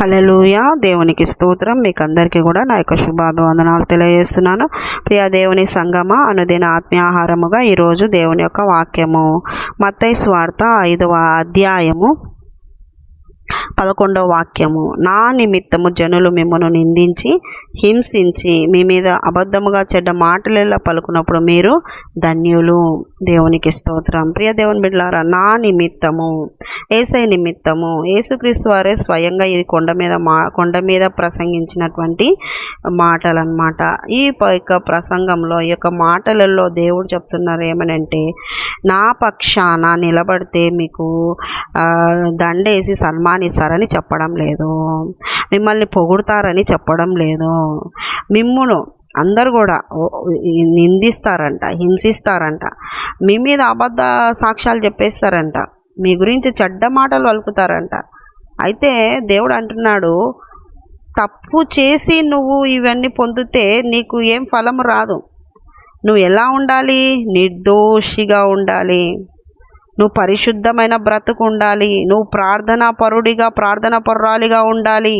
హలలుయ దేవునికి స్తోత్రం. మీకు అందరికీ కూడా నా యొక్క శుభాభివందనాలు తెలియజేస్తున్నాను. ప్రియా దేవుని సంగమ అనుదిన ఆత్మీయాహారముగా ఈరోజు దేవుని యొక్క వాక్యము. మత్తై స్వార్థ ఐదవ అధ్యాయము. పదకొండవ వాక్యము. నా నిమిత్తము జనులు మిమ్మల్ని నిందించి హింసించి మీ మీద అబద్ధముగా చెడ్డ మాటలెల్లా పలుకున్నప్పుడు మీరు ధన్యులు. దేవునికి స్తోత్రం. ప్రియ దేవుని బిడ్డలారా నా నిమిత్తము ఏసై నిమిత్తము యేసుక్రీస్తు వారే స్వయంగా ఇది కొండ మీద మా కొండ మీద ప్రసంగించినటువంటి మాటలన్నమాట. ఈ ప- యొక్క ప్రసంగంలో ఈ యొక్క మాటలలో దేవుడు చెప్తున్నారు ఏమనంటే నా పక్షాన నిలబడితే మీకు దండేసి దండేసి సన్మానిస్తారని చెప్పడం లేదు. మిమ్మల్ని పొగుడతారని చెప్పడం లేదు. మిమ్మును అందరు కూడా నిందిస్తారంట హింసిస్తారంట మీ మీద అబద్ధ సాక్ష్యాలు చెప్పేస్తారంట మీ గురించి చెడ్డ మాటలు వలుకుతారంట. అయితే దేవుడు అంటున్నాడు తప్పు చేసి నువ్వు ఇవన్నీ పొందితే నీకు ఏం ఫలం రాదు. నువ్వు ఎలా ఉండాలి? నిర్దోషిగా ఉండాలి. నువ్వు పరిశుద్ధమైన బ్రతుకు ఉండాలి నువ్వు ప్రార్థనా పరుడిగా ప్రార్థన పరురాలిగా ఉండాలి.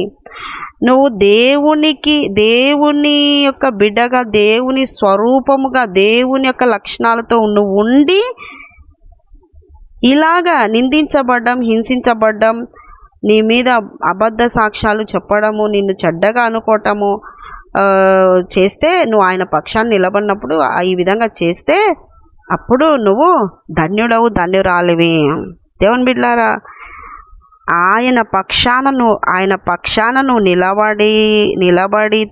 నువ్వు దేవునికి దేవుని యొక్క బిడ్డగా దేవుని స్వరూపముగా దేవుని యొక్క లక్షణాలతో నువ్వు ఉండి ఇలాగా నిందించబడ్డం హింసించబడ్డం నీ మీద అబద్ధ సాక్ష్యాలు చెప్పడము నిన్ను చెడ్డగా అనుకోవటము చేస్తే నువ్వు ఆయన పక్షాన్ని నిలబడినప్పుడు ఈ విధంగా చేస్తే అప్పుడు నువ్వు ధన్యుడవు ధన్యురాలివి. దేవుని బిడ్లారా ఆయన పక్షాన నువ్వు ఆయన పక్షాన నువ్వు నిలబడి నిలబడి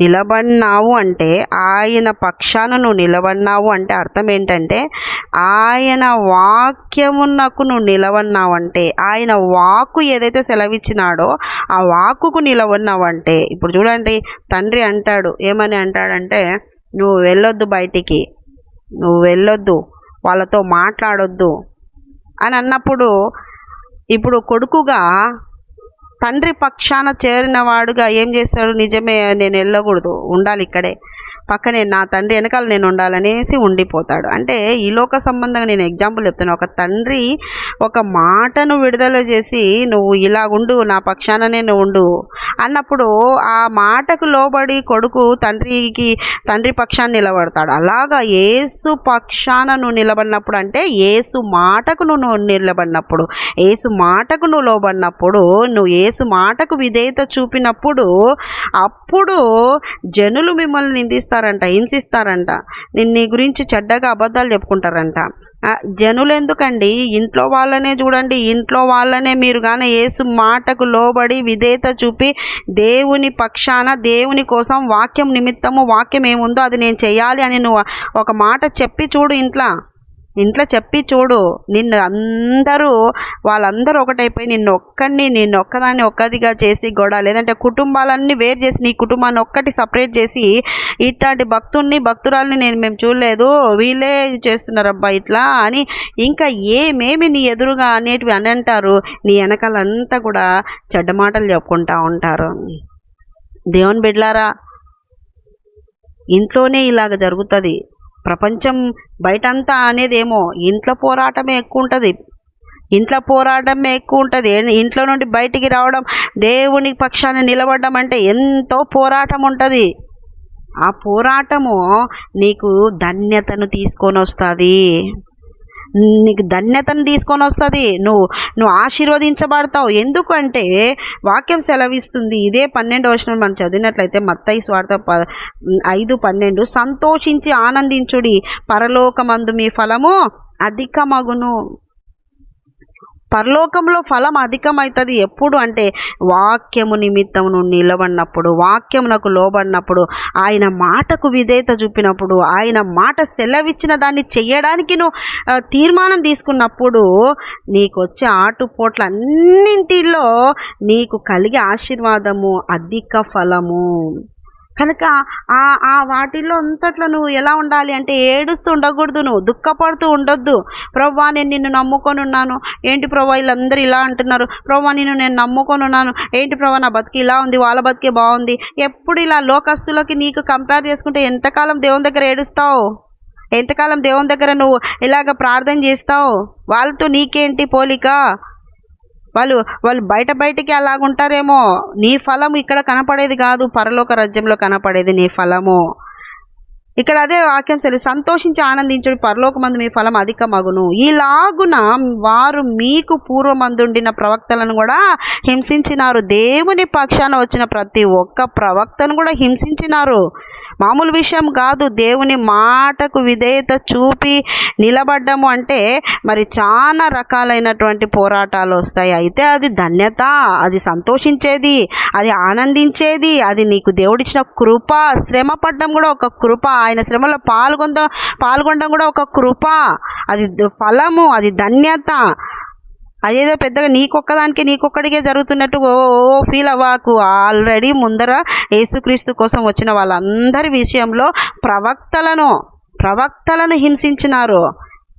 నిలబడినావు అంటే ఆయన పక్షాన నువ్వు నిలబడినావు అంటే అర్థం ఏంటంటే ఆయన వాక్యమునకు నువ్వు నిలబడినావు అంటే ఆయన వాక్కు ఏదైతే సెలవిచ్చినాడో ఆ వాక్కుకు నిలబడినావంటే ఇప్పుడు చూడండి తండ్రి అంటాడు ఏమని అంటాడంటే నువ్వు వెళ్ళొద్దు బయటికి నువ్వు వెళ్ళొద్దు వాళ్ళతో మాట్లాడొద్దు అని అన్నప్పుడు ఇప్పుడు కొడుకుగా తండ్రి పక్షాన చేరినవాడుగా ఏం చేస్తాడు? నిజమే నేను వెళ్ళకూడదు ఉండాలి ఇక్కడే. పక్కనే నా తండ్రి వెనకాల నేను ఉండాలనేసి ఉండిపోతాడు. అంటే ఈ లోక సంబంధంగా నేను ఎగ్జాంపుల్ చెప్తాను ఒక తండ్రి ఒక మాటను విడుదల చేసి నువ్వు ఇలా ఉండు నా పక్షాననే నువ్వు ఉండు అన్నప్పుడు ఆ మాటకు లోబడి కొడుకు తండ్రికి తండ్రి పక్షాన్ని నిలబడతాడు. అలాగా ఏసు పక్షాన నువ్వు నిలబడినప్పుడు అంటే ఏసు మాటకు నువ్వు నిలబడినప్పుడు ఏసు మాటకు నువ్వు లోబడినప్పుడు నువ్వు ఏసు మాటకు విధేయత చూపినప్పుడు అప్పుడు జనులు మిమ్మల్ని నిందిస్తారు. నిందిస్తారంట హింసిస్తారంట. నిన్ను నీ గురించి చెడ్డగా అబద్ధాలు చెప్పుకుంటారంట. జనులు ఎందుకండి ఇంట్లో వాళ్ళనే చూడండి. ఇంట్లో వాళ్ళనే మీరు కానీ ఏసు మాటకు లోబడి విధేయత చూపి దేవుని పక్షాన దేవుని కోసం వాక్యం నిమిత్తము వాక్యం ఏముందో అది నేను చేయాలి అని నువ్వు ఒక మాట చెప్పి చూడు ఇంట్లో. ఇంట్లో చెప్పి చూడు. నిన్ను అందరూ వాళ్ళందరూ ఒకటైపోయి నిన్ను ఒక్కడిని నిన్ను ఒక్కదాన్ని ఒక్కదిగా చేసి గొడవ లేదంటే కుటుంబాలన్నీ వేరు చేసి నీ కుటుంబాన్ని ఒక్కటి సపరేట్ చేసి ఇట్లాంటి భక్తుల్ని భక్తురాల్ని నేను మేము చూడలేదు. వీళ్ళే చేస్తున్నారు అబ్బా ఇట్లా అని ఇంకా ఏమేమి నీ ఎదురుగా అనేటివి అని అంటారు. నీ వెనకాలంతా కూడా చెడ్డ మాటలు చెప్పుకుంటా ఉంటారు. దేవుని బిడ్లారా ఇంట్లోనే ఇలాగ జరుగుతుంది. ప్రపంచం బయటంతా అనేదేమో ఇంట్లో పోరాటమే ఎక్కువ ఉంటుంది ఇంట్లో పోరాటమే ఎక్కువ ఉంటుంది ఇంట్లో నుండి బయటికి రావడం దేవుని పక్షాన్ని నిలబడడం అంటే ఎంతో పోరాటం ఉంటుంది ఆ పోరాటము నీకు ధన్యతను తీసుకొని వస్తుంది నీకు ధన్యతను తీసుకొని వస్తుంది. నువ్వు నువ్వు ఆశీర్వదించబడతావు. ఎందుకంటే వాక్యం సెలవిస్తుంది. ఇదే పన్నెండు వచనం మనం చదివినట్లయితే మత్తయి స్వార్థ ప ఐదు పన్నెండు. సంతోషించి ఆనందించుడి. పరలోకమందు మీ ఫలము అధికమగును. పరలోకంలో ఫలం అధికమవుతుంది. ఎప్పుడు అంటే వాక్యము నిమిత్తం నువ్వు నిలబడినప్పుడు వాక్యమునకు లోబడినప్పుడు ఆయన మాటకు విధేయత చూపినప్పుడు ఆయన మాట సెలవిచ్చిన దాన్ని చేయడానికి నువ్వు తీర్మానం తీసుకున్నప్పుడు నీకు వచ్చే ఆటుపోట్ల అన్నింటిలో నీకు కలిగే ఆశీర్వాదము అధిక ఫలము. కనుక ఆ ఆ వాటిల్లో అంతట్లో నువ్వు ఎలా ఉండాలి అంటే ఏడుస్తూ ఉండకూడదు నువ్వు దుఃఖపడుతూ ఉండొద్దు. ప్రవ్వా నేను నిన్ను నమ్ముకొని ఉన్నాను. ఏంటి ప్రవ్వా వీళ్ళందరూ ఇలా అంటున్నారు? ప్రవ్వా నిన్ను నేను నమ్ముకొని ఉన్నాను. ఏంటి ప్రవ్వా నా బతికి ఇలా ఉంది వాళ్ళ బతికే బాగుంది. ఎప్పుడు ఇలా లోకస్తులకి నీకు కంపేర్ చేసుకుంటే ఎంతకాలం దేవుని దగ్గర ఏడుస్తావు? ఎంతకాలం దేవుని దగ్గర నువ్వు ఇలాగ ప్రార్థన చేస్తావు? వాళ్ళతో నీకేంటి పోలిక? వాళ్ళు వాళ్ళు బయట బయటికి అలాగుంటారేమో నీ ఫలం ఇక్కడ కనపడేది కాదు పరలోక రాజ్యంలో కనపడేది నీ ఫలము. ఇక్కడ అదే వాక్యం సరే సంతోషించి ఆనందించుడు పరలోకమందు మీ ఫలం అధిక మగును ఈలాగున వారు మీకు పూర్వమందుండిన ప్రవక్తలను కూడా హింసించినారు. దేవుని పక్షాన వచ్చిన ప్రతి ఒక్క ప్రవక్తను కూడా హింసించినారు. మామూలు విషయం కాదు. దేవుని మాటకు విధేయత చూపి నిలబడ్డము అంటే మరి చాలా రకాలైనటువంటి పోరాటాలు వస్తాయి. అయితే అది ధన్యత అది సంతోషించేది అది ఆనందించేది అది నీకు దేవుడిచ్చిన కృప. శ్రమ పడ్డం కూడా ఒక కృప. ఆయన శ్రమలో పాల్గొంద పాల్గొనడం కూడా ఒక కృప. అది ఫలము అది ధన్యత. అదేదో పెద్దగా నీకొక్కదానికి నీకొక్కడికే జరుగుతున్నట్టు ఓ ఓ ఫీల్ అవ్వకు. ఆల్రెడీ ముందర యేసుక్రీస్తు కోసం వచ్చిన వాళ్ళందరి విషయంలో ప్రవక్తలను ప్రవక్తలను హింసించినారు.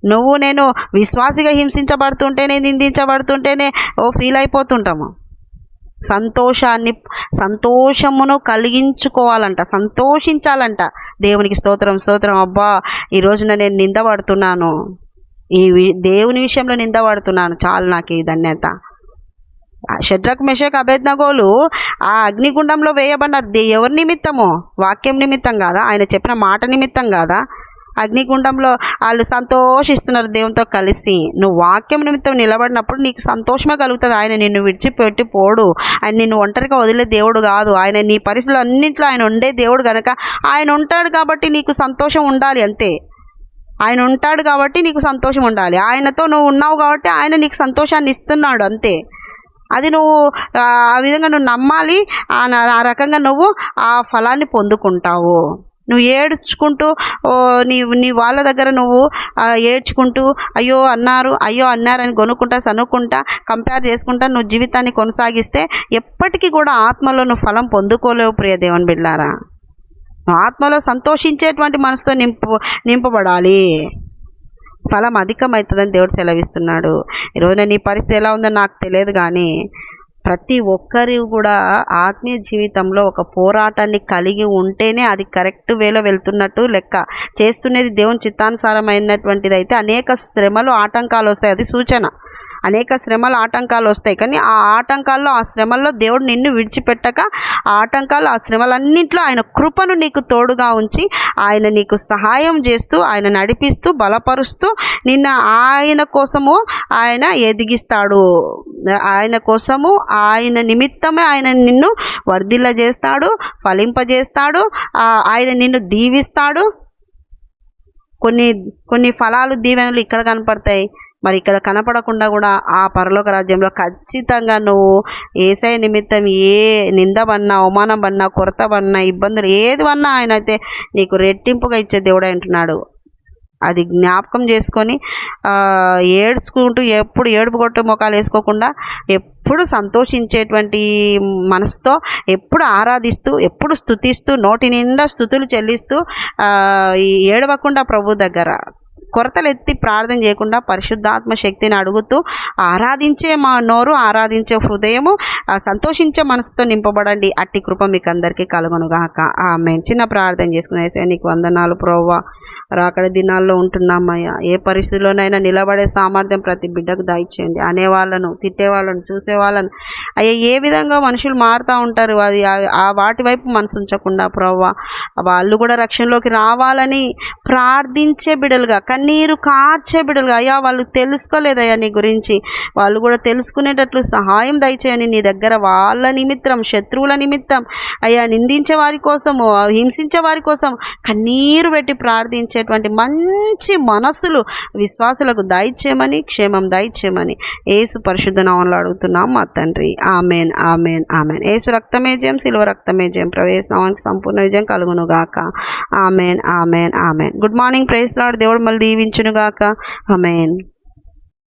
నువ్వు నేను విశ్వాసిగా హింసించబడుతుంటేనే నిందించబడుతుంటేనే ఓ ఫీల్ అయిపోతుంటాము. సంతోషాన్ని సంతోషమును కలిగించుకోవాలంట సంతోషించాలంట. దేవునికి స్తోత్రం స్తోత్రం. అబ్బా ఈ రోజున నేను నిందపడుతున్నాను. ఈ వి- దేవుని విషయంలో నిందపడుతున్నాను చాలు నాకు ఈ ధన్యత. షడ్రక్ మెషక్ అభేజ్ఞగోలు ఆ అగ్నిగుండంలో వేయబడినారు దే- ఎవరి నిమిత్తము? వాక్యం నిమిత్తం కాదా? ఆయన చెప్పిన మాట నిమిత్తం కాదా? అగ్నిగుండంలో వాళ్ళు సంతోషిస్తున్నారు దేవునితో కలిసి. నువ్వు వాక్యం నిమిత్తం నిలబడినప్పుడు నీకు సంతోషమే కలుగుతుంది. ఆయన నిన్ను విడిచిపెట్టి పోడు. ఆయన నిన్ను ఒంటరిగా వదిలే దేవుడు కాదు. ఆయన నీ పరిస్థితులు అన్నింటిలో ఆయన ఉండే దేవుడు కనుక ఆయన ఉంటాడు కాబట్టి నీకు సంతోషం ఉండాలి అంతే. ఆయన ఉంటాడు కాబట్టి నీకు సంతోషం ఉండాలి. ఆయనతో నువ్వు ఉన్నావు కాబట్టి ఆయన నీకు సంతోషాన్ని ఇస్తున్నాడు అంతే. అది నువ్వు ఆ విధంగా నువ్వు నమ్మాలి. ఆ ఆ రకంగా నువ్వు ఆ ఫలాన్ని పొందుకుంటావు. నువ్వు ఏడ్చుకుంటూ ఓ నీ నీ వాళ్ళ దగ్గర నువ్వు ఏడ్చుకుంటూ అయ్యో అన్నారు అయ్యో అన్నారని కొనుక్కుంటా సనుక్కుంటా కంపేర్ చేసుకుంటా నువ్వు జీవితాన్ని కొనసాగిస్తే ఎప్పటికీ కూడా ఆత్మలో నువ్వు ఫలం పొందుకోలేవు ప్రియ దేవుని బిడ్డారా ఆత్మలో సంతోషించేటువంటి మనసుతో నింపు నింపబడాలి. ఫలం అధికమవుతుందని దేవుడు సెలవిస్తున్నాడు. ఈరోజు నీ పరిస్థితి ఎలా ఉందో నాకు తెలియదు కానీ ప్రతి ఒక్కరి కూడా ఆత్మీయ జీవితంలో ఒక పోరాటాన్ని కలిగి ఉంటేనే అది కరెక్ట్ వేలో వెళ్తున్నట్టు లెక్క చేస్తున్నది దేవుని చిత్తానుసారమైనటువంటిది అయితే అనేక శ్రమలు ఆటంకాలు వస్తాయి. అది సూచన. అనేక శ్రమలు ఆటంకాలు వస్తాయి. కానీ ఆ ఆటంకాల్లో ఆ శ్రమల్లో దేవుడు నిన్ను విడిచిపెట్టక ఆ ఆటంకాలు ఆ శ్రమలన్నింటిలో ఆయన కృపను నీకు తోడుగా ఉంచి ఆయన నీకు సహాయం చేస్తూ ఆయన నడిపిస్తూ బలపరుస్తూ నిన్న ఆయన కోసము ఆయన ఎదిగిస్తాడు. ఆయన కోసము ఆయన నిమిత్తమే ఆయన నిన్ను వర్ధిల్ల చేస్తాడు ఫలింపజేస్తాడు ఆయన నిన్ను దీవిస్తాడు. కొన్ని కొన్ని ఫలాలు దీవెనలు ఇక్కడ కనపడతాయి. మరి ఇక్కడ కనపడకుండా కూడా ఆ పరలోక రాజ్యంలో ఖచ్చితంగా నువ్వు ఏసై నిమిత్తం ఏ నింద పన్నా అవమానం పడినా కొరత పడినా ఇబ్బందులు ఏది పన్నా ఆయన అయితే నీకు రెట్టింపుగా ఇచ్చే దేవుడు అంటున్నాడు అది జ్ఞాపకం చేసుకొని ఏడ్చుకుంటూ ఎప్పుడు ఏడుపు కొట్టు ముఖాలు వేసుకోకుండా ఎప్పుడు సంతోషించేటువంటి మనసుతో ఎప్పుడు ఆరాధిస్తూ ఎప్పుడు స్థుతిస్తూ నోటి నిండా స్థుతులు చెల్లిస్తూ ఏడవకుండా ప్రభు దగ్గర కొరతలెత్తి ప్రార్థన చేయకుండా పరిశుద్ధాత్మ శక్తిని అడుగుతూ ఆరాధించే మా నోరు ఆరాధించే హృదయము సంతోషించే మనసుతో నింపబడండి. అట్టి కృప మీకు అందరికీ కలుగునుగాక. ఆమె చిన్న ప్రార్థన చేసుకునేసే నీకు వందనాలు ప్రోవా రాకడ దినాల్లో ఉంటున్నామయ్యా. ఏ పరిస్థితిలోనైనా నిలబడే సామర్థ్యం ప్రతి బిడ్డకు దయచేయండి. అనేవాళ్ళను తిట్టేవాళ్ళను చూసేవాళ్ళను. అయ్యా ఏ విధంగా మనుషులు మారుతూ ఉంటారు? అది ఆ- వాటి వైపు మనసు ఉంచకుండా ప్రవ్వా. వాళ్ళు కూడా రక్షణలోకి రావాలని ప్రార్థించే బిడ్డలుగా కన్నీరు కార్చే బిడ్డలుగా. అయ్యా వాళ్ళు తెలుసుకోలేదయ్యా నీ గురించి. వాళ్ళు కూడా తెలుసుకునేటట్లు సహాయం దయచేయని నీ దగ్గర. వాళ్ళ నిమిత్తం శత్రువుల నిమిత్తం. అయ్యా నిందించే వారి కోసము హింసించే వారి కోసం కన్నీరు పెట్టి ప్రార్థించే ప్రార్థించేటువంటి మంచి మనసులు విశ్వాసులకు దయచేయమని క్షేమం దయచేయమని ఏసు పరిశుద్ధ నామంలో అడుగుతున్నాం. మా తండ్రి ఆమెన్ ఆమెన్ ఆమెన్. ఏసు రక్తమే జయం సిల్వ రక్తమే జయం. ప్రవేశ నామానికి సంపూర్ణ విజయం కలుగును గాక. Amen amen amen. Good morning praise Lord. దేవుడు మళ్ళీ దీవించును గాక. ఆమెన్.